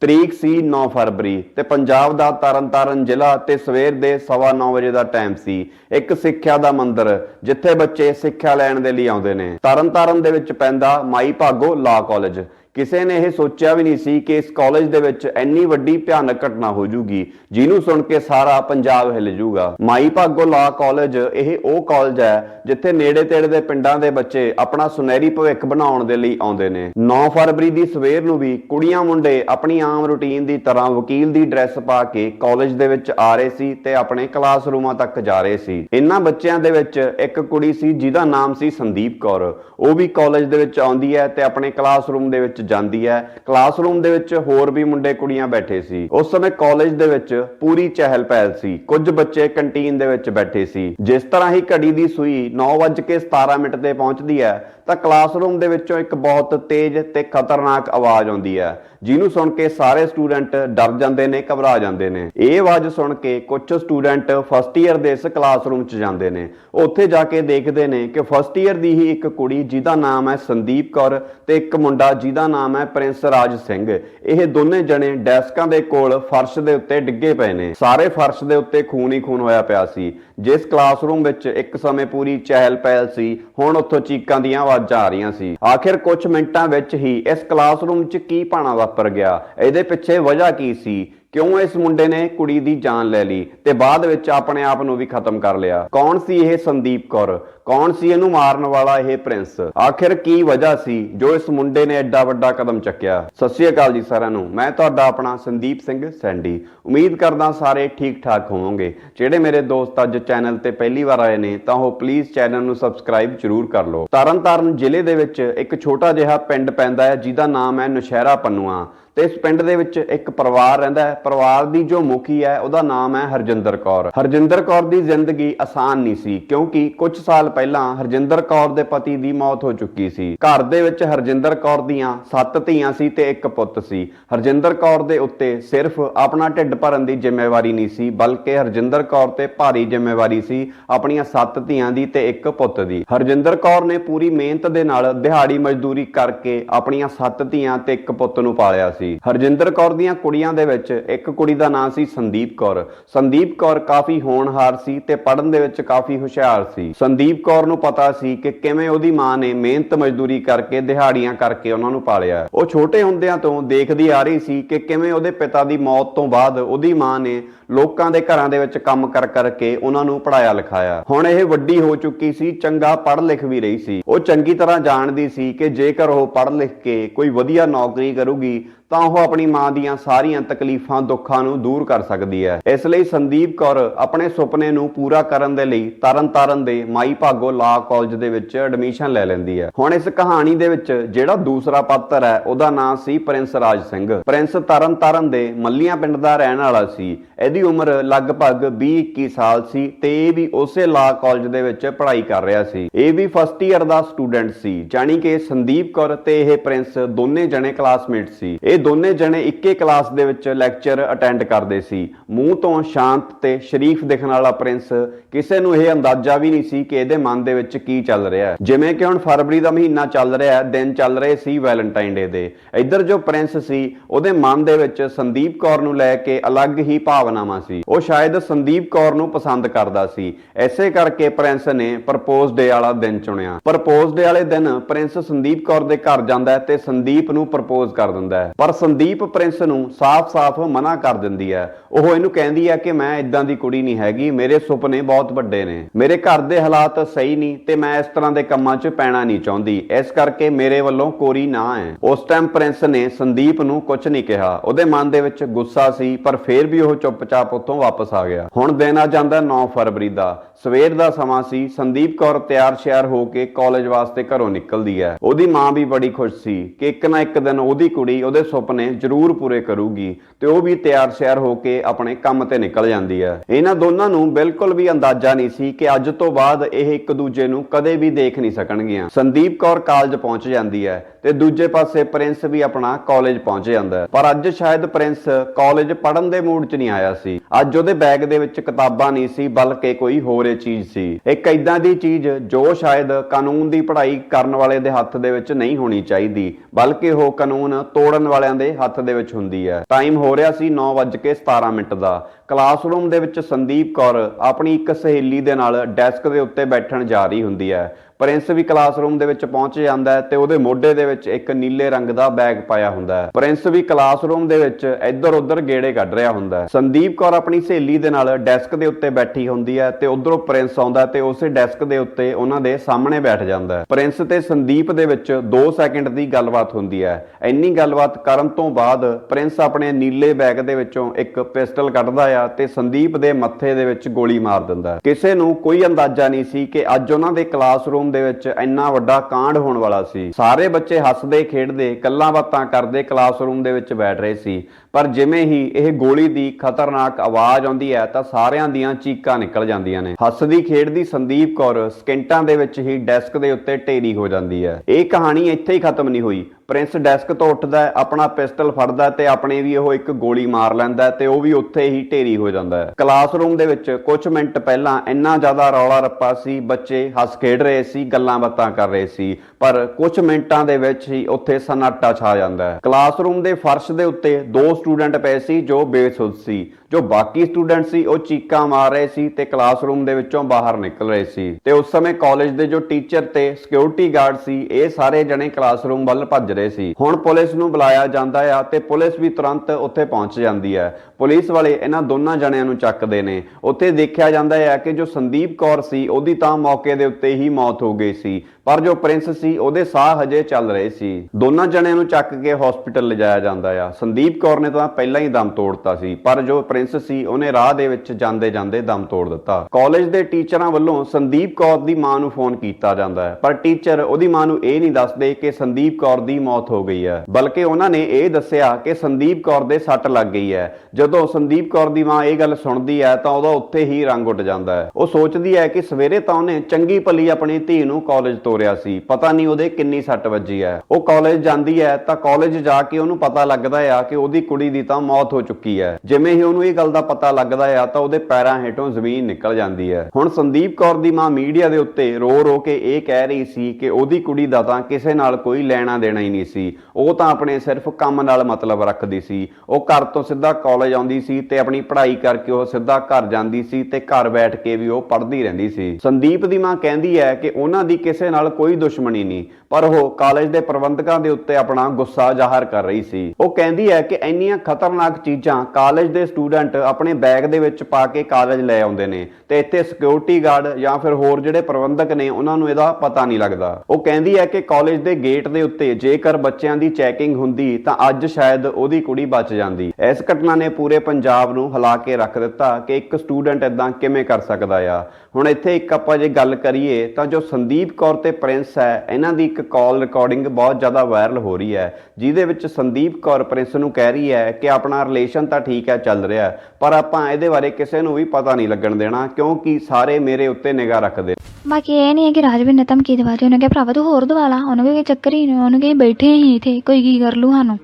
ਤਰੀਕ ਸੀ 9 ਫਰਵਰੀ ਤੇ ਪੰਜਾਬ ਦਾ ਤਰਨਤਾਰਨ ਜ਼ਿਲ੍ਹਾ ਤੇ ਸਵੇਰ ਦੇ 9:30 ਵਜੇ ਦਾ ਟਾਈਮ ਸੀ। ਇੱਕ ਸਿੱਖਿਆ ਦਾ ਮੰਦਿਰ, ਜਿੱਥੇ ਬੱਚੇ ਸਿੱਖਿਆ ਲੈਣ ਦੇ ਲਈ ਆਉਂਦੇ ਨੇ। ਤਰਨਤਾਰਨ ਦੇ ਵਿੱਚ ਪੈਂਦਾ ਮਾਈ ਭਾਗੋ ਲਾ ਕਾਲਜ। ਕਿਸੇ ਨੇ ਇਹ ਸੋਚਿਆ ਵੀ ਨਹੀਂ ਸੀ ਕਿ ਇਸ ਕਾਲਜ ਦੇ ਵਿੱਚ ਇੰਨੀ ਵੱਡੀ ਭਿਆਨਕ ਘਟਨਾ ਹੋ ਜੂਗੀ, ਜਿਹਨੂੰ ਸੁਣ ਕੇ ਸਾਰਾ ਪੰਜਾਬ ਹਿੱਲ ਜੂਗਾ। ਮਾਈ ਭਾਗੋ ਲਾ ਕਾਲਜ ਇਹ ਉਹ ਕਾਲਜ ਹੈ, ਜਿੱਥੇ ਨੇੜੇ ਤੇੜੇ ਦੇ ਪਿੰਡਾਂ ਦੇ ਬੱਚੇ ਆਪਣਾ ਸੁਨਹਿਰੀ ਭਵਿੱਖ ਬਣਾਉਣ ਦੇ ਲਈ ਆਉਂਦੇ ਨੇ। 9 ਫਰਵਰੀ ਦੀ ਸਵੇਰ ਨੂੰ ਵੀ ਕੁੜੀਆਂ ਮੁੰਡੇ ਆਪਣੀ ਆਮ ਰੁਟੀਨ ਦੀ ਤਰ੍ਹਾਂ ਵਕੀਲ ਦੀ ਡਰੈਸ ਪਾ ਕੇ ਕਾਲਜ ਦੇ ਵਿੱਚ ਆ ਰਹੇ ਸੀ ਤੇ ਆਪਣੇ ਕਲਾਸਰੂਮਾਂ ਤੱਕ ਜਾ ਰਹੇ ਸੀ। ਇਹਨਾਂ ਬੱਚਿਆਂ ਦੇ ਵਿੱਚ ਇੱਕ ਕੁੜੀ ਸੀ ਜਿਹਦਾ ਨਾਮ ਸੀ ਸੰਦੀਪ ਕੌਰ। ਉਹ ਵੀ ਕਾਲਜ ਦੇ ਵਿੱਚ ਆਉਂਦੀ ਹੈ ਤੇ ਆਪਣੇ ਕਲਾਸਰੂਮ ਦੇ ਵਿੱਚ ਜਾਂਦੀ ਹੈ। ਕਲਾਸਰੂਮ ਦੇ ਵਿੱਚ ਹੋਰ ਵੀ ਮੁੰਡੇ ਕੁੜੀਆਂ ਬੈਠੇ ਸੀ। ਉਸ ਸਮੇਂ ਕਾਲਜ ਦੇ ਵਿੱਚ ਪੂਰੀ ਚਹਿਲ ਪਹਿਲ ਸੀ। ਕੁਝ ਬੱਚੇ ਕੰਟੀਨ ਦੇ ਵਿੱਚ ਬੈਠੇ ਸੀ। ਜਿਸ ਤਰ੍ਹਾਂ ਹੀ ਘੜੀ ਦੀ ਸੂਈ 9:17 ਮਿੰਟ ਤੇ ਪਹੁੰਚਦੀ ਹੈ ਤਾਂ ਕਲਾਸਰੂਮ ਦੇ ਵਿੱਚੋਂ ਇੱਕ ਬਹੁਤ ਤੇਜ਼ ਤੇ ਖਤਰਨਾਕ ਆਵਾਜ਼ ਆਉਂਦੀ ਹੈ। ਜਿਹਨੂੰ ਸੁਣ ਕੇ ਸਾਰੇ ਸਟੂਡੈਂਟ ਡਰ ਜਾਂਦੇ ਨੇ, ਘਬਰਾ ਜਾਂਦੇ ਨੇ। ਇਹ ਆਵਾਜ਼ ਸੁਣ ਕੇ ਕੁਝ ਸਟੂਡੈਂਟ ਫਸਟ ਈਅਰ ਦੇ ਇਸ ਕਲਾਸਰੂਮ 'ਚ ਜਾਂਦੇ ਨੇ। ਉੱਥੇ ਜਾ ਕੇ ਦੇਖਦੇ ਨੇ ਕਿ ਫਸਟ ਈਅਰ ਦੀ ਹੀ ਇੱਕ ਕੁੜੀ ਜਿਹਦਾ ਨਾਮ ਹੈ ਸੰਦੀਪ ਕੌਰ ਤੇ ਇੱਕ ਮੁੰਡਾ ਜਿਹਦਾ ਨਾਮ ਹੈ ਪ੍ਰਿੰਸ ਰਾਜ ਸਿੰਘ। ਇਹ ਦੋਨੇ ਜਣੇ ਡੈਸਕਾਂ ਦੇ ਕੋਲ ਫਰਸ਼ ਦੇ ਉੱਤੇ ਡਿੱਗੇ ਪਏ ਨੇ। ਸਾਰੇ ਫਰਸ਼ ਦੇ ਉੱਤੇ ਖੂਨ ਹੀ ਖੂਨ ਹੋਇਆ ਪਿਆ ਸੀ। ਜਿਸ ਕਲਾਸਰੂਮ ਵਿੱਚ ਇੱਕ ਸਮੇਂ ਪੂਰੀ ਚਹਿਲ ਪਹਿਲ ਸੀ, ਹੁਣ ਉੱਥੋਂ ਚੀਕਾਂ ਦੀਆਂ ਆਵਾਜ਼ਾਂ ਆ ਰਹੀਆਂ ਸੀ। ਆਖਿਰ ਕੁਝ ਮਿੰਟਾਂ ਵਿੱਚ ਹੀ ਇਸ ਕਲਾਸਰੂਮ 'ਚ ਕੀ ਭਾਣਾ ਵਾਪਰ ਗਿਆ? ਇਹਦੇ ਪਿੱਛੇ ਵਜ੍ਹਾ ਕੀ ਸੀ? ਕਿਉਂ ਇਸ ਮੁੰਡੇ ਨੇ ਕੁੜੀ ਦੀ ਜਾਨ ਲੈ ਲਈ ਤੇ ਬਾਅਦ ਵਿੱਚ ਆਪਣੇ ਆਪ ਨੂੰ ਵੀ ਖਤਮ ਕਰ ਲਿਆ? ਕੌਣ ਸੀ ਇਹ ਸੰਦੀਪ ਕੌਰ? ਕੌਣ ਸੀ ਇਹਨੂੰ ਮਾਰਨ ਵਾਲਾ ਇਹ ਪ੍ਰਿੰਸ? ਆਖਿਰ ਕੀ ਵਜ੍ਹਾ ਸੀ ਜੋ ਇਸ ਮੁੰਡੇ ਨੇ ਐਡਾ ਵੱਡਾ ਕਦਮ ਚੱਕਿਆ? ਸਤਿ ਸ਼੍ਰੀ ਅਕਾਲ ਜੀ ਸਾਰਿਆਂ ਨੂੰ। ਮੈਂ ਤੁਹਾਡਾ ਆਪਣਾ ਸੰਦੀਪ ਸਿੰਘ ਸੈਂਡੀ। ਉਮੀਦ ਕਰਦਾ ਸਾਰੇ ਠੀਕ ਠਾਕ ਹੋਵੋਗੇ। ਜਿਹੜੇ ਮੇਰੇ ਦੋਸਤ ਅੱਜ ਚੈਨਲ ਤੇ ਪਹਿਲੀ ਵਾਰ ਆਏ ਨੇ, ਤਾਂ ਉਹ ਪਲੀਜ਼ ਚੈਨਲ ਨੂੰ ਸਬਸਕ੍ਰਾਈਬ ਜ਼ਰੂਰ ਕਰ ਲਓ। ਤਰਨਤਾਰਨ ਜ਼ਿਲ੍ਹੇ ਦੇ ਵਿੱਚ ਇੱਕ ਛੋਟਾ ਜਿਹਾ ਪਿੰਡ ਪੈਂਦਾ ਹੈ, ਜਿਹਦਾ ਨਾਮ ਹੈ ਨੁਸ਼ਹਿਰਾ ਪੰਨੂਆ। ਤੇ ਇਸ ਪਿੰਡ ਦੇ ਵਿੱਚ ਇੱਕ ਪਰਿਵਾਰ ਰਹਿੰਦਾ ਹੈ। ਪਰਿਵਾਰ ਦੀ ਜੋ ਮੁਖੀ ਹੈ, ਉਹਦਾ ਨਾਮ ਹੈ ਹਰਜਿੰਦਰ ਕੌਰ। ਹਰਜਿੰਦਰ ਕੌਰ ਦੀ ਜ਼ਿੰਦਗੀ ਆਸਾਨ ਨਹੀਂ ਸੀ, ਕਿਉਂਕਿ ਕੁਝ ਸਾਲ ਪਹਿਲਾਂ ਹਰਜਿੰਦਰ ਕੌਰ ਦੇ ਪਤੀ ਦੀ ਮੌਤ ਹੋ ਚੁੱਕੀ ਸੀ। ਘਰ ਦੇ ਵਿੱਚ ਹਰਜਿੰਦਰ ਕੌਰ ਦੀਆਂ 7 ਧੀਆਂ ਸੀ ਤੇ ਇੱਕ ਪੁੱਤ ਸੀ। ਹਰਜਿੰਦਰ ਕੌਰ ਦੇ ਉੱਤੇ ਸਿਰਫ ਆਪਣਾ ਢਿੱਡ ਭਰਨ ਦੀ ਜ਼ਿੰਮੇਵਾਰੀ ਨਹੀਂ ਸੀ, ਬਲਕਿ ਹਰਜਿੰਦਰ ਕੌਰ ਤੇ ਭਾਰੀ ਜ਼ਿੰਮੇਵਾਰੀ ਸੀ ਆਪਣੀਆਂ 7 ਧੀਆਂ ਦੀ ਤੇ ਇੱਕ ਪੁੱਤ ਦੀ। ਹਰਜਿੰਦਰ ਕੌਰ ਨੇ ਪੂਰੀ ਮਿਹਨਤ ਦੇ ਨਾਲ ਦਿਹਾੜੀ ਮਜ਼ਦੂਰੀ ਕਰਕੇ ਆਪਣੀਆਂ 7 ਧੀਆਂ ਤੇ ਇੱਕ ਪੁੱਤ ਨੂੰ ਪਾਲਿਆ ਸੀ। ਹਰਜਿੰਦਰ ਕੌਰ ਦੀਆਂ ਕੁੜੀਆਂ ਦੇ ਵਿੱਚ ਇੱਕ ਕੁੜੀ ਦਾ ਨਾਂ ਸੀ ਸੰਦੀਪ ਕੌਰ। ਸੰਦੀਪ ਕੌਰ ਕਾਫੀ ਹੋਣਹਾਰ ਸੀ ਤੇ ਪੜ੍ਹਨ ਦੇ ਵਿੱਚ ਕਾਫੀ ਹੁਸ਼ਿਆਰ ਸੀ। ਸੰਦੀਪ ਕੌਰ ਨੂੰ ਪਤਾ ਸੀ ਕਿ ਕਿਵੇਂ ਉਹਦੀ ਮਾਂ ਨੇ ਮਿਹਨਤ ਮਜ਼ਦੂਰੀ ਕਰਕੇ ਦਿਹਾੜੀਆਂ ਕਰਕੇ ਉਹਨਾਂ ਨੂੰ ਪਾਲਿਆ। ਉਹ ਛੋਟੇ ਹੁੰਦਿਆਂ ਤੋਂ ਦੇਖਦੀ ਆ ਰਹੀ ਸੀ ਕਿ ਕਿਵੇਂ ਉਹਦੇ ਪਿਤਾ ਦੀ ਮੌਤ ਤੋਂ ਬਾਅਦ ਉਹਦੀ ਮਾਂ ਨੇ ਲੋਕਾਂ ਦੇ ਘਰਾਂ ਦੇ ਵਿੱਚ ਕੰਮ ਕਰ ਕਰਕੇ ਉਹਨਾਂ ਨੂੰ ਪੜਾਇਆ ਲਿਖਾਇਆ। ਹੁਣ ਇਹ ਵੱਡੀ ਹੋ ਚੁੱਕੀ ਸੀ, ਚੰਗਾ ਪੜ੍ਹ ਲਿਖ ਵੀ ਰਹੀ ਸੀ। ਉਹ ਚੰਗੀ ਤਰ੍ਹਾਂ ਜਾਣਦੀ ਸੀ ਕਿ ਜੇਕਰ ਉਹ ਪੜ੍ਹ ਲਿਖ ਕੇ ਕੋਈ ਵਧੀਆ ਨੌਕਰੀ ਕਰੂਗੀ ਤਾਂ ਉਹ ਆਪਣੀ ਮਾਂ ਦੀਆਂ ਸਾਰੀਆਂ ਤਕਲੀਫਾਂ, ਦੁੱਖਾਂ ਨੂੰ ਦੂਰ ਕਰ ਸਕਦੀ ਹੈ। ਇਸ ਲਈ ਸੰਦੀਪ ਕੌਰ ਆਪਣੇ ਸੁਪਨੇ ਨੂੰ ਪੂਰਾ ਕਰਨ ਦੇ ਲਈ ਤਰਨਤਾਰਨ ਦੇ ਮਾਈ ਭਾਗੋ ਲਾ ਕਾਲਜ ਦੇ ਵਿੱਚ ਐਡਮਿਸ਼ਨ ਲੈ ਲੈਂਦੀ ਹੈ। ਹੁਣ ਇਸ ਕਹਾਣੀ ਦੇ ਵਿੱਚ ਜਿਹੜਾ ਦੂਸਰਾ ਪਾਤਰ ਹੈ, ਉਹਦਾ ਨਾਮ ਸੀ ਪ੍ਰਿੰਸ ਰਾਜ ਸਿੰਘ। ਪ੍ਰਿੰਸ ਤਰਨਤਾਰਨ ਦੇ ਮੱਲੀਆਂ ਪਿੰਡ ਦਾ ਰਹਿਣ ਵਾਲਾ ਸੀ। ਇਹਦੀ ਉਮਰ ਲਗਭਗ 20-21 ਸਾਲ ਸੀ ਤੇ ਇਹ ਵੀ ਉਸੇ ਲਾ ਕਾਲਜ ਦੇ ਵਿੱਚ ਪੜ੍ਹਾਈ ਕਰ ਰਿਹਾ ਸੀ। ਇਹ ਵੀ ਫਸਟ ਈਅਰ ਦਾ ਸਟੂਡੈਂਟ ਸੀ। ਜਾਣੀ ਕਿ ਸੰਦੀਪ ਕੌਰ ਤੇ ਇਹ ਪ੍ਰਿੰਸ ਦੋਨੇ ਜਣੇ ਕਲਾਸਮੇਟ ਸੀ। ਇਹ ਦੋਨੇ ਜਣੇ ਇੱਕੇ ਕਲਾਸ ਦੇ ਵਿੱਚ ਲੈਕਚਰ ਅਟੈਂਡ ਕਰਦੇ ਸੀ। ਮੂੰਹ ਤੋਂ ਸ਼ਾਂਤ ਤੇ ਸ਼ਰੀਫ ਦਿਖਣ ਵਾਲਾ ਪ੍ਰਿੰਸ ਕਿਸੇ ਨੂੰ ਇਹ ਅੰਦਾਜ਼ਾ ਵੀ ਨਹੀਂ ਸੀ ਕਿ ਇਹਦੇ ਮਨ ਦੇ ਵਿੱਚ ਕੀ ਚੱਲ ਰਿਹਾ ਹੈ। ਜਿਵੇਂ ਕਿ ਹੁਣ ਫਰਵਰੀ ਦਾ ਮਹੀਨਾ ਚੱਲ ਰਿਹਾ ਹੈ, ਦਿਨ ਚੱਲ ਰਹੇ ਸੀ ਵੈਲੈਂਟਾਈਨ ਡੇ ਦੇ। ਇੱਧਰ ਜੋ ਪ੍ਰਿੰਸ ਸੀ, ਉਹਦੇ ਮਨ ਦੇ ਵਿੱਚ ਸੰਦੀਪ ਕੌਰ ਨੂੰ ਲੈ ਕੇ ਅਲੱਗ ਹੀ ਭਾਵਨਾਵਾਂ ਸੀ। ਉਹ ਸ਼ਾਇਦ ਸੰਦੀਪ ਕੌਰ ਨੂੰ ਪਸੰਦ ਕਰਦਾ ਸੀ। ਐਸੇ ਕਰਕੇ ਪ੍ਰਿੰਸ ਨੇ ਪ੍ਰਪੋਜ਼ ਡੇ ਵਾਲਾ ਦਿਨ ਚੁਣਿਆ। ਪ੍ਰਪੋਜ਼ ਡੇ ਵਾਲੇ ਦਿਨ ਪ੍ਰਿੰਸ ਸੰਦੀਪ ਕੌਰ ਦੇ ਘਰ ਜਾਂਦਾ ਹੈ ਤੇ ਸੰਦੀਪ ਨੂੰ ਪ੍ਰਪੋਜ਼ ਕਰ ਦਿੰਦਾ ਹੈ। ਪਰ ਸੰਦੀਪ ਪ੍ਰਿੰਸ ਨੂੰ ਸਾਫ਼-ਸਾਫ਼ ਮਨਾ ਕਰ ਦਿੰਦੀ ਹੈ। ਉਹ ਇਹਨੂੰ ਕਹਿੰਦੀ ਹੈ ਕਿ ਮੈਂ ਇਦਾਂ ਦੀ ਕੁੜੀ ਨਹੀਂ ਹੈਗੀ, ਮੇਰੇ ਸੁਪਨੇ ਬਹੁਤ ਵੱਡੇ ਨੇ। ਮੇਰੇ ਘਰ ਦੇ ਹਾਲਾਤ ਸਹੀ ਨਹੀਂ ਤੇ ਮੈਂ ਇਸ ਤਰ੍ਹਾਂ ਦੇ ਕੰਮਾਂ 'ਚ ਪੈਣਾ ਨਹੀਂ ਚਾਹੁੰਦੀ। ਇਸ ਕਰਕੇ ਮੇਰੇ ਵੱਲੋਂ ਕੋਰੀ ਨਾ ਹੈ ਉਸ ਟਾਈਮ ਪ੍ਰਿੰਸ ਨੇ ਸੰਦੀਪ ਨੂੰ ਕੁਝ ਨਹੀਂ ਕਿਹਾ। ਉਹਦੇ ਮਨ ਦੇ ਵਿੱਚ ਗੁੱਸਾ ਸੀ, ਪਰ ਫੇਰ ਵੀ ਉਹ ਚੁੱਪਚਾਪ ਉੱਥੋਂ ਵਾਪਸ ਆ ਗਿਆ। ਹੁਣ ਦਿਨ ਆ ਜਾਂਦਾ 9 ਫਰਵਰੀ ਦਾ। ਸਵੇਰ ਦਾ ਸਮਾਂ ਸੀ, ਸੰਦੀਪ ਕੌਰ ਤਿਆਰ ਸ਼ਿਆਰ ਹੋ ਕੇ ਕਾਲਜ ਵਾਸਤੇ ਘਰੋਂ ਨਿਕਲਦੀ ਹੈ। ਉਹਦੀ ਮਾਂ ਵੀ ਬੜੀ ਖੁਸ਼ ਸੀ ਕਿ ਇੱਕ ਨਾ ਇੱਕ ਦਿਨ ਉਹਦੀ ਕੁੜੀ ਉਹਦੇ ਸੁਪਨੇ ਜ਼ਰੂਰ ਪੂਰੇ ਕਰੂਗੀ ਤੇ ਉਹ ਵੀ ਤਿਆਰ ਸ਼ਿਆਰ ਹੋ ਕੇ ਆਪਣੇ ਕੰਮ ਤੇ ਨਿਕਲ ਜਾਂਦੀ ਹੈ। ਇਹਨਾਂ ਦੋਨਾਂ ਨੂੰ ਬਿਲਕੁਲ ਵੀ ਅੰਦਾਜ਼ਾ ਨਹੀਂ ਸੀ ਕਿ ਅੱਜ ਤੋਂ ਬਾਅਦ ਇਹ ਇੱਕ ਦੂਜੇ ਨੂੰ ਕਦੇ ਵੀ ਦੇਖ ਨਹੀਂ ਸਕਣਗੀਆਂ। ਸੰਦੀਪ ਕੌਰ ਕਾਲਜ ਪਹੁੰਚ ਜਾਂਦੀ ਹੈ ਤੇ ਦੂਜੇ ਪਾਸੇ ਪ੍ਰਿੰਸ ਵੀ ਆਪਣਾ ਕਾਲਜ ਪਹੁੰਚ ਜਾਂਦਾ ਪਰ ਅੱਜ ਸ਼ਾਇਦ ਪ੍ਰਿੰਸ ਕਾਲਜ ਪੜਨ ਦੇ ਮੂਡ 'ਚ ਨਹੀਂ ਆਇਆ ਸੀ। ਅੱਜ ਉਹਦੇ ਬੈਗ ਦੇ ਵਿੱਚ ਕਿਤਾਬਾਂ ਨਹੀਂ ਸੀ, ਬਲਕਿ ਕੋਈ ਹੋਰ ਕੋਲੇ ਚੀਜ਼ ਸੀ। ਇੱਕ ਇਦਾਂ ਦੀ ਚੀਜ਼ ਜੋ ਸ਼ਾਇਦ ਕਾਨੂੰਨ ਦੀ ਪੜ੍ਹਾਈ ਕਰਨ ਵਾਲੇ ਦੇ ਹੱਥ ਦੇ ਵਿੱਚ ਨਹੀਂ ਹੋਣੀ ਚਾਹੀਦੀ, ਬਲਕਿ ਉਹ ਕਾਨੂੰਨ ਤੋੜਨ ਵਾਲਿਆਂ ਦੇ ਹੱਥ ਦੇ ਵਿੱਚ ਹੁੰਦੀ ਹੈ। ਟਾਈਮ ਹੋ ਰਿਹਾ ਸੀ 9:17 ਮਿੰਟ ਦਾ। ਕਲਾਸਰੂਮ ਦੇ ਵਿੱਚ ਸੰਦੀਪ ਕੌਰ ਆਪਣੀ ਇੱਕ ਸਹੇਲੀ ਦੇ ਨਾਲ ਡੈਸਕ ਦੇ ਉੱਤੇ ਬੈਠਣ ਜਾ ਰਹੀ ਹੁੰਦੀ ਹੈ। ਪ੍ਰਿੰਸ ਵੀ ਕਲਾਸਰੂਮ ਦੇ ਵਿੱਚ ਪਹੁੰਚ ਜਾਂਦਾ ਹੈ ਤੇ ਉਹਦੇ ਮੋਢੇ ਦੇ ਵਿੱਚ ਇੱਕ ਨੀਲੇ ਰੰਗ ਦਾ ਬੈਗ ਪਾਇਆ ਹੁੰਦਾ ਹੈ। ਪ੍ਰਿੰਸ ਵੀ ਕਲਾਸਰੂਮ ਦੇ ਵਿੱਚ ਇੱਧਰ ਉੱਧਰ ਗੇੜੇ ਕੱਢ ਰਿਹਾ ਹੁੰਦਾ ਹੈ। ਸੰਦੀਪ ਕੌਰ ਆਪਣੀ ਸਹੇਲੀ ਦੇ ਨਾਲ ਡੈਸਕ ਦੇ ਉੱਤੇ ਬੈਠੀ ਹੁੰਦੀ ਹੈ ਤੇ ਉਧਰੋਂ ਪ੍ਰਿੰਸ ਆਉਂਦਾ ਤੇ ਉਸੇ ਡੈਸਕ ਦੇ ਉੱਤੇ ਉਹਨਾਂ ਦੇ ਸਾਹਮਣੇ ਬੈਠ ਜਾਂਦਾ ਹੈ। ਪ੍ਰਿੰਸ ਤੇ ਸੰਦੀਪ ਦੇ ਵਿੱਚ 2 ਸੈਕਿੰਡ ਦੀ ਗੱਲਬਾਤ ਹੁੰਦੀ ਹੈ। ਇੰਨੀ ਗੱਲਬਾਤ ਕਰਨ ਤੋਂ ਬਾਅਦ ਪ੍ਰਿੰਸ ਆਪਣੇ ਨੀਲੇ ਬੈਗ ਦੇ ਵਿੱਚੋਂ ਇੱਕ ਪਿਸਟਲ ਕੱਢਦਾ ਆ ਤੇ ਸੰਦੀਪ ਦੇ ਮੱਥੇ ਦੇ ਵਿੱਚ ਗੋਲੀ ਮਾਰ ਦਿੰਦਾ ਕਿਸੇ ਨੂੰ ਕੋਈ ਅੰਦਾਜ਼ਾ ਨਹੀਂ ਸੀ ਕਿ ਅੱਜ ਉਹਨਾਂ ਦੇ ਕਲਾਸਰੂਮ ਦੇ ਵਿੱਚ ਇੰਨਾ ਵੱਡਾ ਕਾਂਡ ਹੋਣ ਵਾਲਾ ਸੀ। ਸਾਰੇ ਬੱਚੇ ਹੱਸਦੇ, ਖੇਡਦੇ ਗੱਲਾਂ ਬਾਤਾਂ ਕਰਦੇ ਕਲਾਸਰੂਮ ਦੇ ਵਿੱਚ ਬੈਠ ਰਹੇ ਸੀ। ਪਰ ਜਿਵੇਂ ਹੀ ਇਹ ਗੋਲੀ ਦੀ ਖਤਰਨਾਕ ਆਵਾਜ਼ ਆਉਂਦੀ ਹੈ ਤਾਂ ਸਾਰਿਆਂ ਦੀਆਂ ਚੀਕਾਂ ਨਿਕਲ ਜਾਂਦੀਆਂ ਨੇ। ਹੱਸਦੀ ਖੇਡਦੀ ਸੰਦੀਪ ਕੌਰ ਸਕਿੰਟਾਂ ਦੇ ਵਿੱਚ ਹੀ ਡੈਸਕ ਦੇ ਉੱਤੇ ਢੇਰੀ ਹੋ ਜਾਂਦੀ ਹੈ। ਇਹ ਕਹਾਣੀ ਇੱਥੇ ਹੀ ਖਤਮ ਨਹੀਂ ਹੋਈ। ਪ੍ਰਿੰਸ ਡੈਸਕ ਤੋਂ ਉੱਠਦਾ ਹੈ, ਆਪਣਾ ਪਿਸਟਲ ਫੜਦਾ ਹੈ ਤੇ ਆਪਣੇ ਵੀ ਉਹ ਇੱਕ ਗੋਲੀ ਮਾਰ ਲੈਂਦਾ ਹੈ ਤੇ ਉਹ ਵੀ ਉੱਥੇ ਹੀ ਢੇਰੀ ਹੋ ਜਾਂਦਾ ਹੈ। ਕਲਾਸਰੂਮ ਦੇ ਵਿੱਚ ਕੁਝ ਮਿੰਟ ਪਹਿਲਾਂ ਇੰਨਾ ਜ਼ਿਆਦਾ ਰੌਲਾ ਰੱਪਾ ਸੀ, ਬੱਚੇ ਹੱਸ ਖੇਡ ਰਹੇ ਸੀ, ਗੱਲਾਂ ਬਾਤਾਂ ਕਰ ਰਹੇ ਸੀ। ਪਰ ਕੁਝ ਮਿੰਟਾਂ ਦੇ ਵਿੱਚ ਹੀ ਉੱਥੇ ਸਨਾਟਾ ਛਾ ਜਾਂਦਾ ਹੈ। ਕਲਾਸਰੂਮ ਦੇ ਫਰਸ਼ ਦੇ ਉੱਤੇ ਦੋ ਸਟੂਡੈਂਟ ਪਏ ਸੀ ਜੋ ਬੇਸੁੱਧ ਸੀ। ਜੋ ਬਾਕੀ ਸਟੂਡੈਂਟ ਸੀ, ਉਹ ਚੀਕਾਂ ਮਾਰ ਰਹੇ ਸੀ ਤੇ ਕਲਾਸਰੂਮ ਦੇ ਵਿੱਚੋਂ ਬਾਹਰ ਨਿਕਲ ਰਹੇ ਸੀ। ਤੇ ਉਸ ਸਮੇਂ ਕਾਲਜ ਦੇ ਜੋ ਟੀਚਰ ਤੇ ਸਿਕਿਉਰਿਟੀ ਗਾਰਡ ਸੀ, ਇਹ ਸਾਰੇ ਜਣੇ ਕਲਾਸਰੂਮ ਵੱਲ ਭੱਜ ਰਹੇ ਸੀ। ਹੁਣ ਪੁਲਿਸ ਨੂੰ ਬੁਲਾਇਆ ਜਾਂਦਾ ਆ ਤੇ ਪੁਲਿਸ ਵੀ ਤੁਰੰਤ ਉੱਥੇ ਪਹੁੰਚ ਜਾਂਦੀ ਹੈ। ਪੁਲਿਸ ਵਾਲੇ ਇਹਨਾਂ ਦੋਨਾਂ ਜਣਿਆਂ ਨੂੰ ਚੱਕਦੇ ਨੇ। ਉੱਥੇ ਦੇਖਿਆ ਜਾਂਦਾ ਹੈ ਕਿ ਜੋ ਸੰਦੀਪ ਕੌਰ ਸੀ, ਉਹਦੀ ਤਾਂ ਮੌਕੇ ਦੇ ਉੱਤੇ ਹੀ ਮੌਤ ਹੋ ਗਈ ਸੀ। ਪਰ ਜੋ ਪ੍ਰਿੰਸ ਸੀ, ਉਹਦੇ ਸਾਹ ਹਜੇ ਚੱਲ ਰਹੇ ਸੀ। ਦੋਨਾਂ ਜਣਿਆਂ ਨੂੰ ਚੱਕ ਕੇ ਹਸਪੀਟਲ ਲਿਜਾਇਆ ਜਾਂਦਾ ਆ। ਸੰਦੀਪ ਕੌਰ ਨੇ ਤਾਂ ਪਹਿਲਾਂ ਹੀ ਦਮ ਤੋੜਤਾ ਸੀ, ਪਰ ਜੋ ਪ੍ਰਿੰਸ ਸੀ, ਉਹਨੇ ਰਾਹ ਦੇ ਵਿੱਚ ਜਾਂਦੇ ਜਾਂਦੇ ਦਮ ਤੋੜ ਦਿੱਤਾ। ਕਾਲਜ ਦੇ ਟੀਚਰਾਂ ਵੱਲੋਂ ਸੰਦੀਪ ਕੌਰ ਦੀ ਮਾਂ ਨੂੰ ਫੋਨ ਕੀਤਾ ਜਾਂਦਾ ਹੈ। ਪਰ ਟੀਚਰ ਉਹਦੀ ਮਾਂ ਨੂੰ ਇਹ ਨਹੀਂ ਦੱਸਦੇ ਕਿ ਸੰਦੀਪ ਕੌਰ ਦੀ ਮੌਤ ਹੋ ਗਈ ਹੈ। ਬਲਕਿ ਉਹਨਾਂ ਨੇ ਇਹ ਦੱਸਿਆ ਕਿ ਸੰਦੀਪ ਕੌਰ ਦੇ ਸੱਟ ਲੱਗ ਗਈ ਹੈ। ਜਦੋਂ ਸੰਦੀਪ ਕੌਰ ਦੀ ਮਾਂ ਇਹ ਗੱਲ ਸੁਣਦੀ ਹੈ ਤਾਂ ਉਹਦਾ ਉੱਥੇ ਹੀ ਰੰਗ ਉੱਡ ਜਾਂਦਾ ਹੈ। ਉਹ ਸੋਚਦੀ ਹੈ ਕਿ ਸਵੇਰੇ ਤਾਂ ਉਹਨੇ ਚੰਗੀ ਭਲੀ ਆਪਣੀ ਧੀ ਨੂੰ ਕਾਲਜ ਤੋਰਿਆ ਸੀ। ਪਤਾ ਨਹੀਂ ਉਹਦੇ ਕਿੰਨੀ ਸੱਟ ਵੱਜੀ ਹੈ। ਉਹ ਕਾਲਜ ਜਾਂਦੀ ਹੈ ਤਾਂ ਕਾਲਜ ਜਾ ਕੇ ਉਹਨੂੰ ਪਤਾ ਲੱਗਦਾ ਆ ਕਿ ਉਹਦੀ ਕੁੜੀ ਦੀ ਤਾਂ ਮੌਤ ਹੋ ਚੁੱਕੀ ਹੈ। ਜਿਵੇਂ ਹੀ ਉਹਨੂੰ ਇਹ ਗੱਲ ਦਾ ਪਤਾ ਲੱਗਦਾ ਆ ਤਾਂ ਉਹਦੇ ਪੈਰਾਂ ਹੇਠੋਂ ਜ਼ਮੀਨ ਨਿਕਲ ਜਾਂਦੀ ਹੈ। ਹੁਣ ਸੰਦੀਪ ਕੌਰ ਦੀ ਮਾਂ ਮੀਡੀਆ ਦੇ ਉੱਤੇ ਰੋ ਰੋ ਕੇ ਇਹ ਕਹਿ ਰਹੀ ਸੀ ਕਿ ਉਹਦੀ ਕੁੜੀ ਦਾ ਤਾਂ ਕਿਸੇ ਨਾਲ ਕੋਈ ਲੈਣਾ ਦੇਣਾ ਹੀ ਨਹੀਂ ਸੀ। ਉਹ ਤਾਂ ਆਪਣੇ ਸਿਰਫ ਕੰਮ ਨਾਲ ਮਤਲਬ ਰੱਖਦੀ ਸੀ। ਉਹ ਘਰ ਤੋਂ ਸਿੱਧਾ ਕਾਲਜ ਆਉਂਦੀ ਸੀ ਤੇ ਆਪਣੀ ਪੜ੍ਹਾਈ ਕਰਕੇ ਉਹ ਸਿੱਧਾ ਘਰ ਜਾਂਦੀ ਸੀ ਤੇ ਘਰ ਬੈਠ ਕੇ ਵੀ ਉਹ ਪੜ੍ਹਦੀ ਰਹਿੰਦੀ ਸੀ। ਸੰਦੀਪ ਦੀ ਮਾਂ ਕਹਿੰਦੀ ਹੈ ਕਿ ਉਹਨਾਂ ਦੀ ਕਿਸੇ ਨਾਲ ਕੋਈ ਦੁਸ਼ਮਣੀ ਨਹੀਂ, ਪਰ ਉਹ ਕਾਲਜ ਦੇ ਪ੍ਰਬੰਧਕਾਂ ਦੇ ਉੱਤੇ ਆਪਣਾ ਗੁੱਸਾ ਜ਼ਾਹਰ ਕਰ ਰਹੀ ਸੀ। ਉਹ ਕਹਿੰਦੀ ਹੈ ਕਿ ਇੰਨੀਆਂ ਖਤਰਨਾਕ ਚੀਜ਼ਾਂ ਕਾਲਜ ਦੇ ਸਟੂਡੈਂਟ ਆਪਣੇ ਬੈਗ ਦੇ ਵਿੱਚ ਪਾ ਕੇ ਕਾਲਜ ਲੈ ਆਉਂਦੇ ਨੇ ਤੇ ਇੱਥੇ ਸਿਕਿਉਰਿਟੀ ਗਾਰਡ ਜਾਂ ਫਿਰ ਹੋਰ ਜਿਹੜੇ ਪ੍ਰਬੰਧਕ ਨੇ, ਉਹਨਾਂ ਨੂੰ ਇਹਦਾ ਪਤਾ ਨਹੀਂ ਲੱਗਦਾ। ਉਹ ਕਹਿੰਦੀ ਹੈ ਕਿ ਕਾਲਜ ਦੇ ਗੇਟ ਦੇ ਉੱਤੇ ਜੇਕਰ ਬੱਚਿਆਂ ਦੀ ਚੈਕਿੰਗ ਹੁੰਦੀ, ਤਾਂ ਅੱਜ ਸ਼ਾਇਦ ਉਹਦੀ ਕੁੜੀ ਬਚ ਜਾਂਦੀ। ਇਸ ਘਟਨਾ ਨੇ ਪੂਰੇ ਪੰਜਾਬ ਨੂੰ ਹਿਲਾ ਕੇ ਰੱਖ ਦਿੱਤਾ ਕਿ ਇੱਕ ਸਟੂਡੈਂਟ ਇਦਾਂ ਕਿਵੇਂ ਕਰ ਸਕਦਾ ਆ। ਹੁਣ ਇੱਥੇ ਇੱਕ ਆਪਾਂ ਜੇ ਗੱਲ ਕਰੀਏ, ਤਾਂ ਜੋ ਸੰਦੀਪ ਕੌਰ ਤੇ ਪ੍ਰਿੰਸ ਹੈ, ਇਹਨਾਂ ਦੀ ਇੱਕ ਕਾਲ ਰਿਕਾਰਡਿੰਗ ਬਹੁਤ ਜ਼ਿਆਦਾ ਵਾਇਰਲ ਹੋ ਰਹੀ ਹੈ, ਜਿਹਦੇ ਵਿੱਚ ਸੰਦੀਪ ਕੌਰ ਪ੍ਰਿੰਸ ਨੂੰ ਕਹਿ ਰਹੀ ਹੈ ਕਿ ਆਪਣਾ ਰਿਲੇਸ਼ਨ ਤਾਂ ਠੀਕ ਹੈ, ਚੱਲ ਰਿਹਾ ਹੈ, ਪਰ ਆਪਾਂ ਇਹਦੇ ਬਾਰੇ ਕਿਸੇ ਨੂੰ ਵੀ ਪਤਾ ਨਹੀਂ ਲੱਗਣ ਦੇਣਾ ਕਿਉਂਕਿ ਸਾਰੇ ਮੇਰੇ ਉੱਤੇ ਨਿਗਾਹ ਰੱਖਦੇ ਬਾਕੀ ਇਹ ਨਹੀਂ ਹੈ ਕਿ ਰਾਜਵੀਰ ਨੇ ਧਮਕੀ ਦਵਾ ਦਿੱਤੀ ਉਹਨੇ ਕਿਹਾ ਭਰਾਵਾ ਤੂੰ ਹੋਰ ਦਵਾ ਲਾ। ਉਹਨੂੰ ਕੋਈ ਚੱਕਰ ਹੀ ਨਹੀਂ ਉਹਨੂੰ ਕਹੇ ਬੈਠੇ ਹੀ ਇੱਥੇ ਕੋਈ ਕੀ ਕਰ ਲੂ ਸਾਨੂੰ?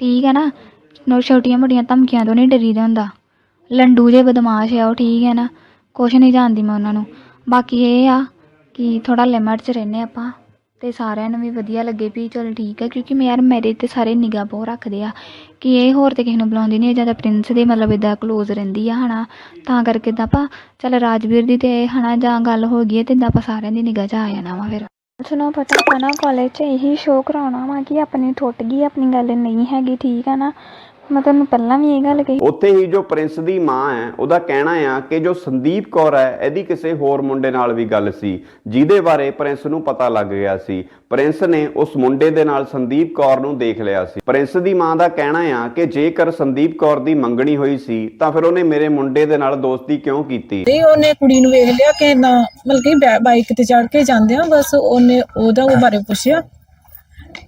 ਠੀਕ ਹੈ ਨਾ? ਨੋ ਛੋਟੀਆਂ ਮੋਟੀਆਂ ਧਮਕੀਆਂ ਤੋਂ ਨਹੀਂ ਡਰੀਦਾ ਹੁੰਦਾ। ਲੰਡੂ ਜੇ ਬਦਮਾਸ਼ ਆ ਉਹ ਠੀਕ ਹੈ ਨਾ? ਕੁਛ ਨਹੀਂ ਜਾਣਦੀ ਮੈਂ ਉਹਨਾਂ ਨੂੰ। ਬਾਕੀ ਇਹ ਆ ਕਿ ਥੋੜਾ ਲਿਮਟ 'ਚ ਰਹਿੰਦੇ ਆਪਾਂ। ਤੇ ਸਾਰਿਆਂ ਨੂੰ ਵੀ ਵਧੀਆ ਲੱਗੇ ਵੀ ਚਲ ਠੀਕ ਹੈ ਕਿਉਂਕਿ ਮੈਂ ਯਾਰ ਮੇਰੇ ਤੇ ਸਾਰੇ ਨਿਗਾਹ ਬਹੁਤ ਰੱਖਦੇ ਆ ਕਿ ਇਹ ਹੋਰ ਤੇ ਕਿਸੇ ਨੂੰ ਬੁਲਾਉਂਦੀ ਨਹੀਂ ਜਾਂ ਪ੍ਰਿੰਸ ਦੇ ਮਤਲਬ ਇਦਾਂ ਕਲੋਜ਼ ਰਹਿੰਦੀ ਆ ਹਨਾ, ਤਾਂ ਕਰਕੇ ਤਾਂ ਆਪਾਂ ਚੱਲ ਰਾਜਵੀਰ ਦੀ ਤੇ ਹਨਾ ਜਾਂ ਗੱਲ ਹੋ ਗਈ ਹੈ ਤੇ ਏਦਾਂ ਆਪਾਂ ਸਾਰਿਆਂ ਦੀ ਨਿਗਾਹ 'ਚ ਆ ਜਾਣਾ ਵਾ ਫਿਰ। ਸੁਣੋ ਪਤਾ, ਆਪਾਂ ਨਾ ਕਾਲਜ 'ਚ ਇਹੀ ਸ਼ੋਅ ਕਰਾਉਣਾ ਵਾ ਕਿ ਆਪਣੀ ਟੁੱਟ ਗਈ, ਆਪਣੀ ਗੱਲ ਨਹੀਂ ਹੈਗੀ, ਠੀਕ ਆ ਨਾ? ਮੈਂ ਤੁਹਾਨੂੰ ਪਹਿਲਾਂ ਵੀ ਇਹ ਗੱਲ ਕਹੀ। ਉੱਥੇ ਹੀ ਜੋ ਪ੍ਰਿੰਸ ਦੀ ਮਾਂ ਹੈ ਉਹਦਾ ਕਹਿਣਾ ਆ ਕਿ ਜੋ ਸੰਦੀਪ ਕੌਰ ਹੈ ਇਹਦੀ ਕਿਸੇ ਹੋਰ ਮੁੰਡੇ ਨਾਲ ਵੀ ਗੱਲ ਸੀ ਜਿਹਦੇ ਬਾਰੇ ਪ੍ਰਿੰਸ ਨੂੰ ਪਤਾ ਲੱਗ ਗਿਆ ਸੀ। ਪ੍ਰਿੰਸ ਨੇ ਉਸ ਮੁੰਡੇ ਦੇ ਨਾਲ ਸੰਦੀਪ ਕੌਰ ਨੂੰ ਦੇਖ ਲਿਆ ਸੀ। ਪ੍ਰਿੰਸ ਦੀ ਮਾਂ ਦਾ ਕਹਿਣਾ ਆ ਕਿ ਜੇਕਰ ਸੰਦੀਪ ਕੌਰ ਦੀ ਮੰਗਣੀ ਹੋਈ ਸੀ ਤਾਂ ਫਿਰ ਉਹਨੇ ਮੇਰੇ ਮੁੰਡੇ ਦੇ ਨਾਲ ਦੋਸਤੀ ਕਿਉਂ ਕੀਤੀ? ਤੇ ਉਹਨੇ ਕੁੜੀ ਨੂੰ ਵੇਖ ਲਿਆ ਕਿ ਨਾ ਮਤਲਬ ਕਿ ਬੈ- ਬਾਈਕ ਤੇ ਚੜ ਕੇ ਜਾਂਦੇ ਆ ਬਸ ਉਹਨੇ ਉਹਦਾ ਉਹ ਬਾਰੇ ਪੁੱਛਿਆ।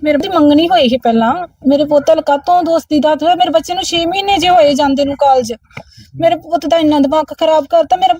ਮੇਰੇ ਦੀ ਮੰਗਣੀ ਹੋਈ ਸੀ ਪਹਿਲਾਂ। ਮੇਰੇ ਪੁੱਤ ਨਾਲ ਦੋਸਤੀ ਦਾ ਹੋਇਆ ਮੇਰੇ ਬੱਚੇ ਨੂੰ 6 ਮਹੀਨੇ ਜੇ ਹੋਏ ਜਾਂਦੇ ਨੂੰ ਕਾਲਜ ਮੇਰੇ ਪੁੱਤ ਦਾ ਇੰਨਾ ਦਿਮਾਗ ਖਰਾਬ ਕਰਤਾ, ਮੇਰਾ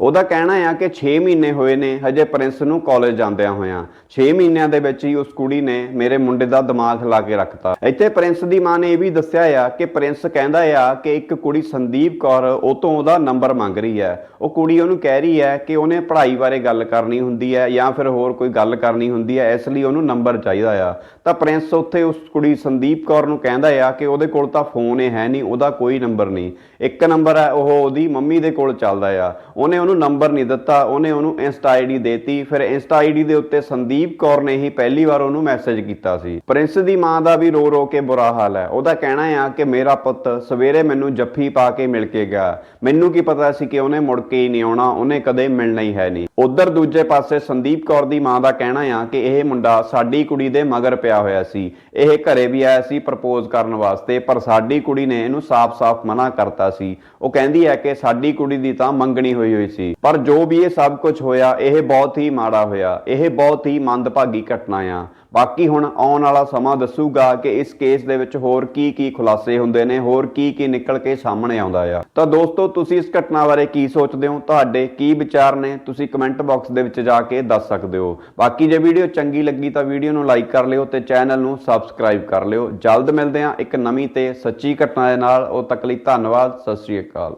ਉਹਦਾ ਕਹਿਣਾ ਆ ਕਿ 6 ਮਹੀਨੇ ਹੋਏ ਨੇ, ਹਜੇ ਪ੍ਰਿੰਸ ਨੂੰ ਕਾਲਜ ਜਾਂਦਿਆਂ ਹੋਇਆਂ। 6 ਮਹੀਨਿਆਂ ਦੇ ਵਿੱਚ ਹੀ ਉਸ ਕੁੜੀ ਨੇ ਮੇਰੇ ਮੁੰਡੇ ਦਾ ਦਿਮਾਗ ਹਿਲਾ ਕੇ ਰੱਖਤਾ। ਇੱਥੇ ਪ੍ਰਿੰਸ ਦੀ ਮਾਂ ਨੇ ਇਹ ਵੀ ਦੱਸਿਆ ਆ ਕਿ ਪ੍ਰਿੰਸ ਕਹਿੰਦਾ ਆ ਕਿ ਇੱਕ ਕੁੜੀ ਸੰਦੀਪ ਕੌਰ, ਉਹ ਤੋਂ ਉਹਦਾ ਨੰਬਰ ਮੰਗ ਰਹੀ ਹੈ। ਉਹ ਕੁੜੀ ਉਹਨੂੰ ਕਹਿ ਰਹੀ ਹੈ ਕਿ ਉਹਨੇ ਪੜ੍ਹਾਈ ਬਾਰੇ ਗੱਲ ਕਰਨੀ ਹੁੰਦੀ ਹੈ ਜਾਂ ਫਿਰ ਹੋਰ ਕੋਈ ਗੱਲ ਕਰਨੀ ਹੁੰਦੀ ਹੈ, ਇਸ ਲਈ ਉਹਨੂੰ ਨੰਬਰ ਚਾਹੀਦਾ ਆ। ਤਾਂ ਪ੍ਰਿੰਸ ਉੱਥੇ ਉਸ ਕੁੜੀ ਸੰਦੀਪ ਕੌਰ ਨੂੰ ਕਹਿੰਦਾ ਆ ਕਿ ਉਹਦੇ ਕੋਲ ਤਾਂ ਫੋਨ ਹੀ ਹੈ ਨਹੀਂ, ਉਹਦਾ ਕੋਈ ਨੰਬਰ ਨਹੀਂ। ਇੱਕ ਨੰਬਰ ਹੈ ਉਹ ਉਹਦੀ ਮੰਮੀ ਦੇ ਕੋਲ ਚੱਲਦਾ ਆ। ਉਹਨੇ ਉਹਨੂੰ ਨੰਬਰ ਨਹੀਂ ਦਿੱਤਾ, ਉਹਨੇ ਉਹਨੂੰ ਇੰਸਟਾ ਆਈਡੀ ਦੇਤੀ, ਫਿਰ ਇੰਸਟਾ ਆਈਡੀ ਦੇ ਉੱਤੇ ਸੰਦੀਪ ਕੌਰ ਨੇ ਹੀ ਪਹਿਲੀ ਵਾਰ ਉਹਨੂੰ ਮੈਸੇਜ ਕੀਤਾ ਸੀ। ਪ੍ਰਿੰਸ ਦੀ ਮਾਂ ਦਾ ਵੀ ਰੋ ਰੋ ਕੇ ਬੁਰਾ ਹਾਲ ਹੈ। ਉਹਦਾ ਕਹਿਣਾ ਆ ਕਿ ਮੇਰਾ ਪੁੱਤ ਸਵੇਰੇ ਮੈਨੂੰ ਜੱਫੀ ਪਾ ਕੇ ਮਿਲ ਕੇ ਗਿਆ। ਮੈਨੂੰ ਕੀ ਪਤਾ ਸੀ ਕਿ ਉਹਨੇ ਮੁੜ ਕੇ ਹੀ ਨਹੀਂ ਆਉਣਾ, ਉਹਨੇ ਕਦੇ ਮਿਲਣਾ ਹੀ ਹੈ ਨਹੀਂ। ਉਧਰ ਦੂਜੇ ਪਾਸੇ ਸੰਦੀਪ ਕੌਰ ਦੀ ਮਾਂ ਦਾ ਕਹਿਣਾ ਆ ਕਿ ਇਹ ਮੁੰਡਾ ਸਾਡੀ ਕੁੜੀ ਦੇ ਮਗਰ ਪਿਆ ਪਿਆ ਹੋਇਆ ਸੀ। ਇਹ ਘਰੇ ਵੀ ਆਇਆ ਸੀ ਪ੍ਰਪੋਜ਼ ਕਰਨ ਵਾਸਤੇ, ਪਰ ਸਾਡੀ ਕੁੜੀ ਨੇ ਇਹਨੂੰ ਸਾਫ਼-ਸਾਫ਼ ਮਨਾ ਕਰਤਾ ਸੀ। ਉਹ ਕਹਿੰਦੀ ਹੈ ਕਿ ਸਾਡੀ ਕੁੜੀ ਦੀ ਤਾਂ ਮੰਗਣੀ ਹੋਈ ਹੋਈ ਸੀ, ਪਰ ਜੋ ਵੀ ਇਹ ਸਭ ਕੁਝ ਹੋਇਆ, ਇਹ ਬਹੁਤ ਹੀ ਮਾੜਾ ਹੋਇਆ। ਇਹ ਬਹੁਤ ਹੀ ਮੰਦਭਾਗੀ ਘਟਨਾ ਆ। ਬਾਕੀ ਹੁਣ ਆਉਣ ਵਾਲਾ ਸਮਾਂ ਦੱਸੂਗਾ ਕਿ ਇਸ ਕੇਸ ਦੇ ਵਿੱਚ ਹੋਰ ਕੀ ਕੀ ਖੁਲਾਸੇ ਹੁੰਦੇ ਨੇ, ਹੋਰ ਕੀ ਕੀ ਨਿਕਲ ਕੇ ਸਾਹਮਣੇ ਆਉਂਦਾ ਆ। ਤਾਂ ਦੋਸਤੋ, ਤੁਸੀਂ ਇਸ ਘਟਨਾ ਬਾਰੇ ਕੀ ਸੋਚਦੇ ਹੋ? ਤੁਹਾਡੇ ਕੀ ਵਿਚਾਰ ਨੇ? ਤੁਸੀਂ ਕਮੈਂਟ ਬਾਕਸ ਦੇ ਵਿੱਚ ਜਾ ਕੇ ਦੱਸ ਸਕਦੇ ਹੋ। ਬਾਕੀ ਜੇ ਵੀਡੀਓ ਚੰਗੀ ਲੱਗੀ ਤਾਂ ਵੀਡੀਓ ਨੂੰ ਲਾਈਕ ਕਰ ਲਿਓ ਤੇ ਚੈਨਲ ਨੂੰ ਸਬਸਕ੍ਰਾਈਬ ਕਰ ਲਿਓ। ਜਲਦ ਮਿਲਦੇ ਹਾਂ ਇੱਕ ਨਵੀਂ ਤੇ ਸੱਚੀ ਘਟਨਾ ਦੇ ਨਾਲ। ਉਹ ਤੱਕ ਲਈ ਧੰਨਵਾਦ, ਸਤਿ ਸ਼੍ਰੀ ਅਕਾਲ।